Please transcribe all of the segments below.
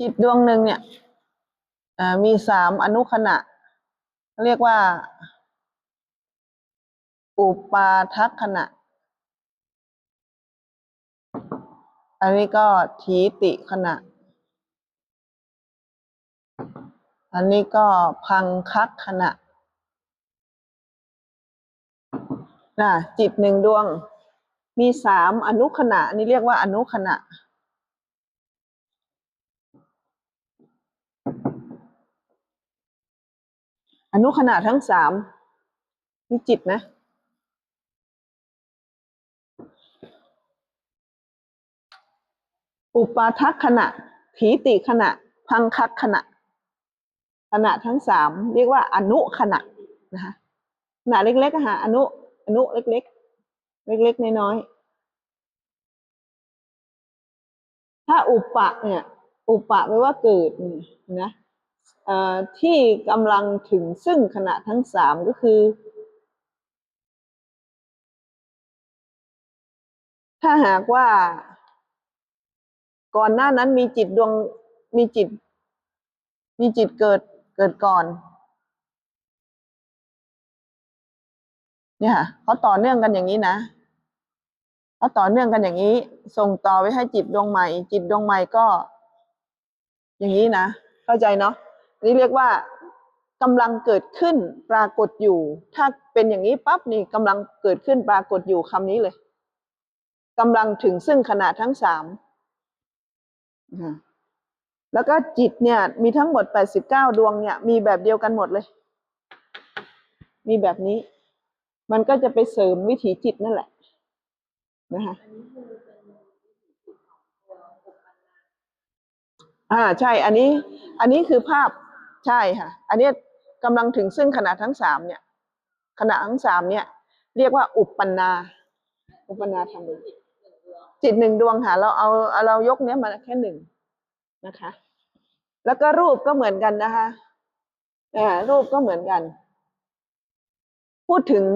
จิตดวงหนึ่งเนี่ยมีสามอนุขณะ เรียกว่า อุปาทักขณะ อันนี้ก็ทีติขณะ อันนี้ก็พังคักขณะนะจิตหนึ่งดวง มีสามอนุขณะอันนี้เรียกว่าอนุขณะ อนุขณะทั้งสามมีจิตนะ อุปาทักขณะถีติขณะ พังคักขณะ ขณะทั้งสามเรียกว่าอนุขณะนะคะขณะเล็กๆอะค่ะอนุอนุเล็กๆ เล็กๆ น้อยๆ ถ้าอุปะเนี่ย อุปะแปลว่าเกิดนะ ที่กำลังถึงซึ่งขณะทั้งสามก็คือ ถ้าหากว่า ก่อนหน้านั้นมีจิตดวงมีจิต มีจิตเกิดเกิดก่อน เนี่ยค่ะเขาต่อเนื่องกันอย่างนี้นะเขาต่อเนื่องกันอย่างนี้ ส่งต่อไปให้จิตดวงใหม่ จิตดวงใหม่ก็ อย่างนี้นะ เข้าใจเนาะ นี่เรียกว่ากำลังเกิดขึ้นปรากฏอยู่ ถ้าเป็นอย่างนี้ปั๊บนี่กำลังเกิดขึ้นปรากฏอยู่คำนี้เลยกำลังถึงซึ่งขณะทั้งสามแล้วก็จิตเนี่ย มีทั้งหมดแปดสิบเก้าดวงเนี่ย มีแบบเดียวกันหมดเลย มีแบบนี้ มันก็จะไปเสริมวิถีจิตนั่นแหละนะคะอ่าใช่ อันนี้ อันนี้คือภาพ ใช่ค่ะ อันนี้กำลังถึงซึ่งขณะทั้งสามเนี่ยขณะทั้งสามเนี่ย เรียกว่าอุปปนา อุปปนาทำเลยจิตหนึ่งดวงค่ะ เราเอาเรายกเนี้ยมาแค่หนึ่งนะคะ แล้วก็รูปก็เหมือนกันนะคะอ่ารูปก็เหมือนกัน พูดถึง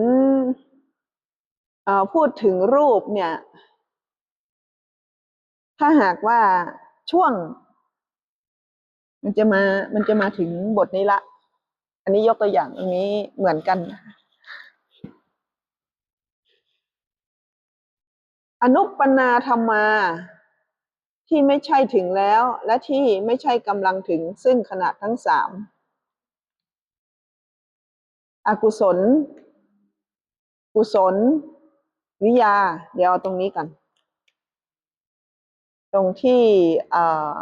อ่อพูดถึงรูปเนี่ย ถ้าหากว่าช่วง มันจะมามันจะมาถึงบทนี้ละ อันนี้ยกตัวอย่างอันนี้เหมือนกัน อนุปนาธรรมาที่ไม่ใช่ถึงแล้ว และที่ไม่ใช่กำลังถึงซึ่งขณะทั้งสามอกุศล กุศล วิยา เดี๋ยวเอาตรงนี้กัน ตรงที่อ่อ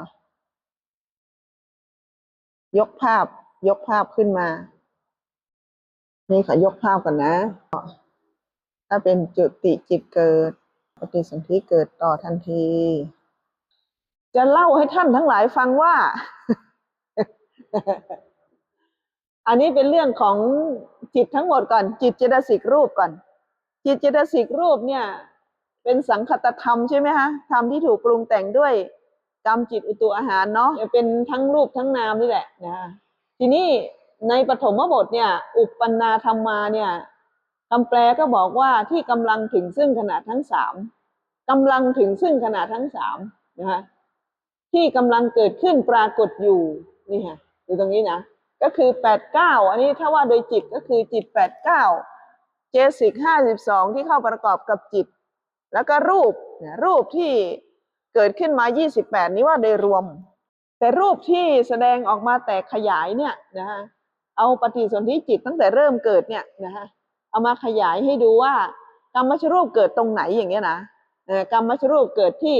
ยกภาพ ยกภาพขึ้นมา นี่ขอยกภาพก่อนนะ ถ้าเป็นจุติจิตเกิด ปฏิสนธิเกิดต่อทันที จะเล่าให้ท่านทั้งหลายฟังว่า อันนี้เป็นเรื่องของจิตทั้งหมดก่อน จิตเจตสิกรูปก่อน จิตเจตสิกรูปเนี่ย เป็นสังคตธรรมใช่ไหมฮะธรรมที่ถูกปรุงแต่งด้วย กรรมจิตอุตุอาหารเนาะจะเป็นทั้งรูปทั้งนามนี่แหละนะทีนี้ในปฐมบทเนี่ย อุปปนาธรรมาเนี่ยคำแปลก็บอกว่าที่กำลังถึงซึ่งขณะทั้งสามกำลังถึงซึ่งขณะทั้งสามนะคะที่กำลังเกิดขึ้นปรากฏอยู่นี่ฮะอยู่ตรงนี้นะก็คือแปดเก้าอันนี้ถ้าว่าโดยจิตก็คือจิตแปดเก้าเจสิกห้าสิบสองที่เข้าประกอบกับจิต แล้วก็รูปรูปที่ เกิดขึ้นมา 28 นี้ว่าโดยรวม แต่รูปที่แสดงออกมาแตกขยายเนี่ยนะฮะเอาปฏิสนธิจิตตั้งแต่เริ่มเกิดเนี่ยนะฮะเอามาขยายให้ดูว่ากรรมชรูปเกิดตรงไหนอย่างเงี้ยนะเอ่อกรรมชรูปเกิดที่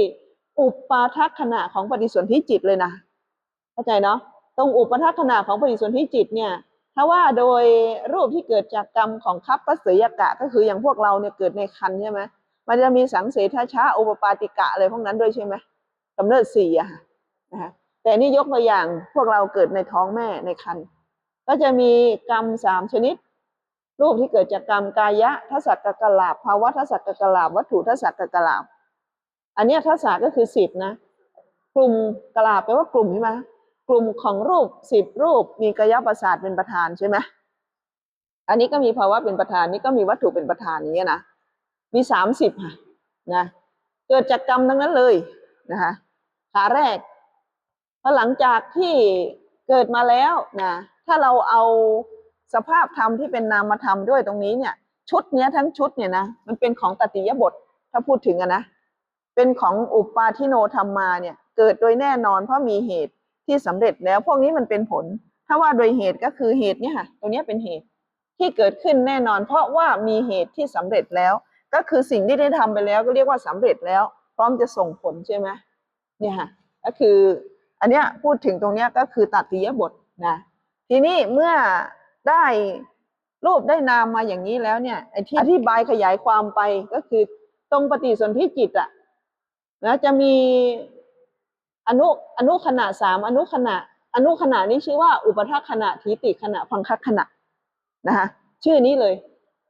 อุปาทักขณะของปฏิสนธิจิตเลยนะเข้าใจเนาะตรงอุปาทักขณะของปฏิสนธิจิตเนี่ยถ้าว่าโดยรูปที่เกิดจากกรรมของคัพปเสยากะก็คืออย่างพวกเราเนี่ยเกิดในคันใช่ไหม มันจะมีสังเสทช้าโอปปาติกะอะไรพวกนั้นด้วยใช่ไหมกำเนิดสี่อะค่ะนะคะแต่นี่ยกตัวอย่างพวกเราเกิดในท้องแม่ในครรภ์ก็จะมีกรรมสามชนิด รูปที่เกิดจากกรรมกายะทัศกกลาบภาวะทัศกกลาบวัตถุทัศกกลาบอันเนี้ยทัศก็คือสิบนะ กลุ่มกลาบแปลว่ากลุ่มใช่ไหมกลุ่มของรูปสิบรูปมีกายประสาทเป็นประธานใช่ไหมอันนี้ก็มีภาวะเป็นประธานนี่ก็มีวัตถุเป็นประธานอย่างเงี้ยนะ มีสามสิบค่ะนะเกิดจากกรรมทั้งนั้นเลยนะคะขาแรกพอหลังจากที่เกิดมาแล้วนะถ้าเราเอาสภาพธรรมที่เป็นนามธรรมด้วยตรงนี้เนี่ย ชุดเนี้ยทั้งชุดเนี่ยนะมันเป็นของตติยบทถ้าพูดถึงอะนะเป็นของอุปาทิโนธรรมมาเนี่ย เกิดโดยแน่นอนเพราะมีเหตุที่สำเร็จแล้ว พวกนี้มันเป็นผล ถ้าว่าโดยเหตุก็คือเหตุเนี่ยค่ะตัวเนี้เป็นเหตุที่เกิดขึ้นแน่นอน เพราะว่ามีเหตุที่สำเร็จแล้ว ก็คือสิ่งที่ได้ทำไปแล้วก็เรียกว่าสำเร็จแล้ว พร้อมจะส่งผลใช่ไหมเนี่ยค่ะก็คืออันเนี้ยพูดถึงตรงเนี้ยก็คือตัดติยบทนะทีนี้เมื่อได้รูปได้นามมาอย่างนี้แล้วเนี่ยไอ้ที่อธิบายขยายความไปก็คือตรงปฏิสนธิจิตอะนะจะมีอนุอนุขณะสามอนุขณะอนุขณะนี้ชื่อว่าอุปทัคขณะทีติขณะพังคขณะนะคะชื่อนี้เลย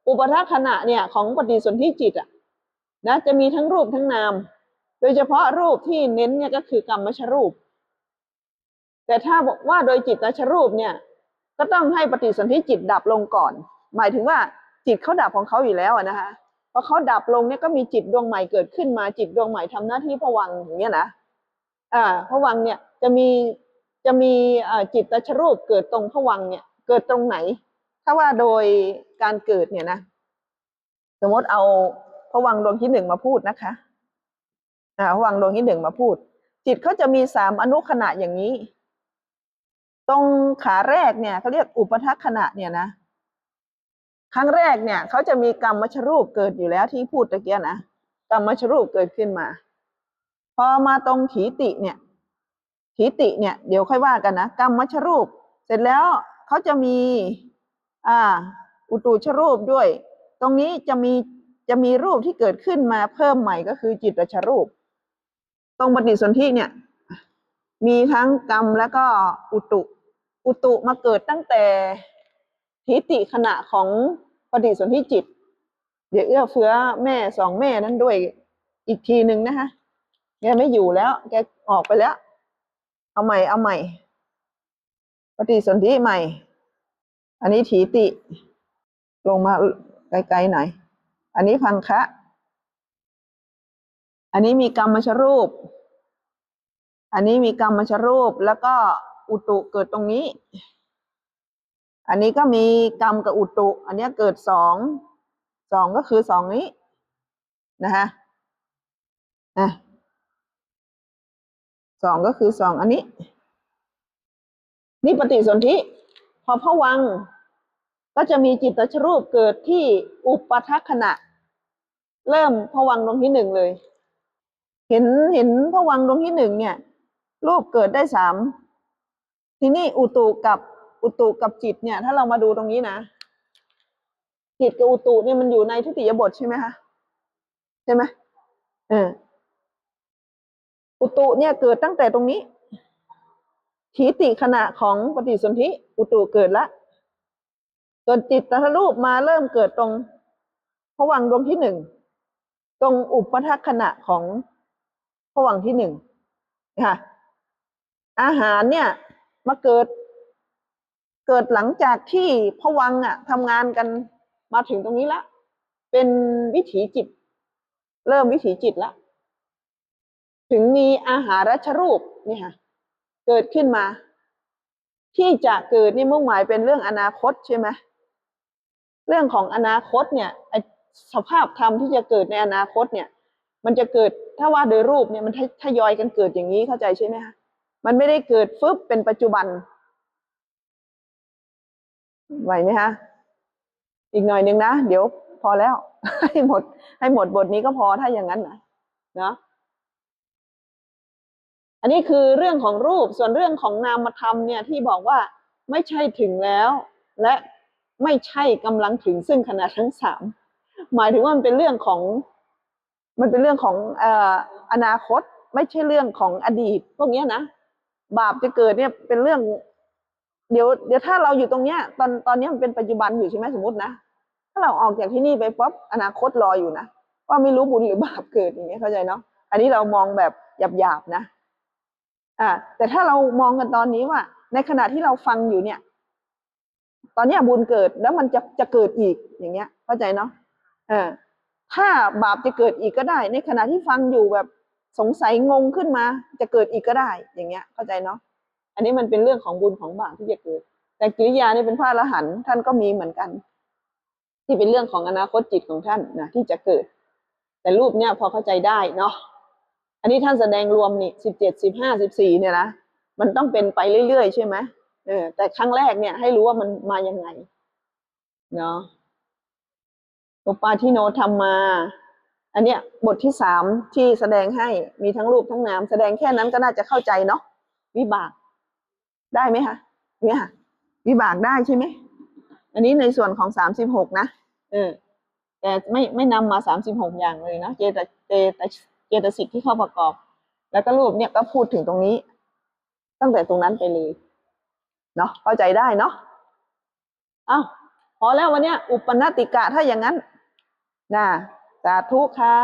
อุปทัคขณะเนี่ยของปฏิสนธิจิตอะนะจะมีทั้งรูปทั้งนาม โดยเฉพาะรูปที่เน้นเนี่ยก็คือกรรมชรูป แต่ถ้าบอกว่าโดยจิตตชรูปเนี่ย ก็ต้องให้ปฏิสนธิจิตดับลงก่อน หมายถึงว่าจิตเขาดับของเขาอยู่แล้วนะคะพอเขาดับลงเนี่ยก็มีจิตดวงใหม่เกิดขึ้นมาจิตดวงใหม่ทำหน้าที่ผวังอย่างเงี้ยนะอ่าผวังเนี่ยจะมีจะมีจิตตชรูปเกิดตรงผวังเนี่ย เกิดตรงไหน ถ้าว่าโดยการเกิดเนี่ยนะสมมติเอาผวังดวงที่หนึ่งมาพูดนะคะอ่าผวังดวงที่หนึ่งมาพูด จิตเขาจะมีสามอนุขณะอย่างนี้ ตรงขาแรกเนี่ยเขาเรียกอุปทัคขณะเนี่ยนะครั้งแรกเนี่ยเขาจะมีกรรมมชรูปเกิดอยู่แล้วที่พูดตะเกียนะกรรมมชรูปเกิดขึ้นมา พอมาตรงถีติเนี่ยถีติเนี่ยเดี๋ยวค่อยว่ากันนะกรรมมชรูป เสร็จแล้วเขาจะมี อ่าอุตูชรูปด้วย ตรงนี้จะมีจะมีรูปที่เกิดขึ้นมาเพิ่มใหม่ก็คือจิตตชรูป ตรงปฏิสนธิเนี่ย มีทั้งกรรมแล้วก็อุตุ อุตุมาเกิดตั้งแต่ทิติขณะของปฏิสนธิจิต เดี๋ยวเอื้อเฟื้อแม่สองแม่นั้นด้วยอีกทีหนึ่งนะคะแกไม่อยู่แล้ว แกออกไปแล้ว เอาใหม่เอาใหม่ ปฏิสนธิใหม่ อันนี้ถีติ ลงมาไกลๆหน่อย อันนี้พังคะ อันนี้มีกรรมชรูป อันนี้มีกรรมชรูปแล้วก็อุตุเกิดตรงนี้ อันนี้ก็มีกรรมกับอุตุ อันนี้เกิดสอง สองก็คือสองนี้นะคะอะสองก็คือสองอันนี้ นี่ปฏิสนธิ พอพวัง ก็จะมีจิตตชรูปเกิดที่อุปทัคขณะ เริ่มพวังดวงที่หนึ่งเลย เห็นเห็นพวังดวงที่หนึ่งเนี่ย รูปเกิดได้สามทีนี้อุตุกับอุตุกับจิตเนี่ย ถ้าเรามาดูตรงนี้นะจิตกับอุตุเนี่ยมันอยู่ในทุติยบทใช่ไหมคะใช่ไหมเอออุตุเนี่ยเกิดตั้งแต่ตรงนี้ ถีติขณะของปฏิสนธิอุตุเกิดละส่วนจิตตทรูปมาเริ่มเกิดตรงผวังดวงที่หนึ่งตรงอุปทัคขณะของผวังที่หนึ่งค่ะ อาหารเนี่ยมาเกิด เกิดหลังจากที่ผวังค์อะทำงานกันมาถึงตรงนี้ละ เป็นวิถีจิต เริ่มวิถีจิตละ ถึงมีอาหารรัชรูปนี่ค่ะ เกิดขึ้นมา ที่จะเกิดนี่มุ่งหมายเป็นเรื่องอนาคตใช่ไหมเรื่องของอนาคตเนี่ยสภาพธรรมที่จะเกิดในอนาคตเนี่ย มันจะเกิดถ้าว่าโดยรูปเนี่ยมันทยอยกันเกิดอย่างนี้เข้าใจใช่ไหมคะมันไม่ได้เกิดฟึบเป็นปัจจุบันไหวไหมคะอีกหน่อยนึงนะ เดี๋ยวพอแล้ว ให้หมด ให้หมดบทนี้ก็พอถ้าอย่างนั้นนะเนาะ นนี้คือเรื่องของรูปส่วนเรื่องของนามธรรมเนี่ยที่บอกว่าไม่ใช่ถึงแล้ว และไม่ใช่กำลังถึงซึ่งขณะทั้งสามหมายถึงว่ามันเป็นเรื่องของ มันเป็นเรื่องของออนาคต ไม่ใช่เรื่องของอดีต พวกนี้นะบาปจะเกิดเนี่ยเป็นเรื่อง เดี๋ยว เดี๋ยวถ้าเราอยู่ตรงเนี้ย ตอนตอนนี้มันเป็นปัจจุบันอยู่ใช่ไหมสมมตินะถ้าเราออกจากที่นี่ไปปั๊บอนาคตรออยู่นะว่าไม่รู้บุญหรือบาปเกิดอย่างเงี้ยเข้าใจเนาะอันนี้เรามองแบบหยาบๆนะ อ่าแต่ถ้าเรามองกันตอนนี้ว่า ในขณะที่เราฟังอยู่เนี่ย ตอนนี้บุญเกิดแล้วมันจะจะเกิดอีกอย่างเงี้ย เข้าใจเนาะเออถ้าบาปจะเกิดอีกก็ได้ ในขณะที่ฟังอยู่แบบสงสัยงงขึ้นมา จะเกิดอีกก็ได้ อย่างเงี้ย เข้าใจเนาะอันนี้มันเป็นเรื่องของบุญของบาปที่จะเกิด แต่กิริยานี่เป็นพระอรหันต์ท่านก็มีเหมือนกัน ที่เป็นเรื่องของอนาคตจิตของท่านนะที่จะเกิด แต่รูปเนี่ยพอเข้าใจได้เนาะ นนี้ท่านแสดงรวมนี่สิบเจ็ดสิบห้าสิบสี่เนี่ยนะมันต้องเป็นไปเรื่อยๆใช่ไหมเออแต่ครั้งแรกเนี่ยให้รู้ว่ามันมายังไงเนาะอุปาทิโนธรรมมา อันเนี้ยบทที่สามที่แสดงให้มีทั้งรูปทั้งนามแสดงแค่นั้นก็น่าจะเข้าใจเนาะวิบากได้ไหมคะเนี่ยวิบากได้ใช่ไหมอันนี้ในส่วนของสามสิบหกนะเออแต่ไม่ไม่นำมาสามสิบหกอย่างเลยนะเจตเจต เจตสิกที่เข้าประกอบ แล้วก็รูปเนี่ยก็พูดถึงตรงนี้ ตั้งแต่ตรงนั้นไปเลยเนาะเข้าใจได้เนาะเอ้าพอแล้ววันเนี้ยอุปนติกะถ้าอย่างนั้นนะสาธุค่ะ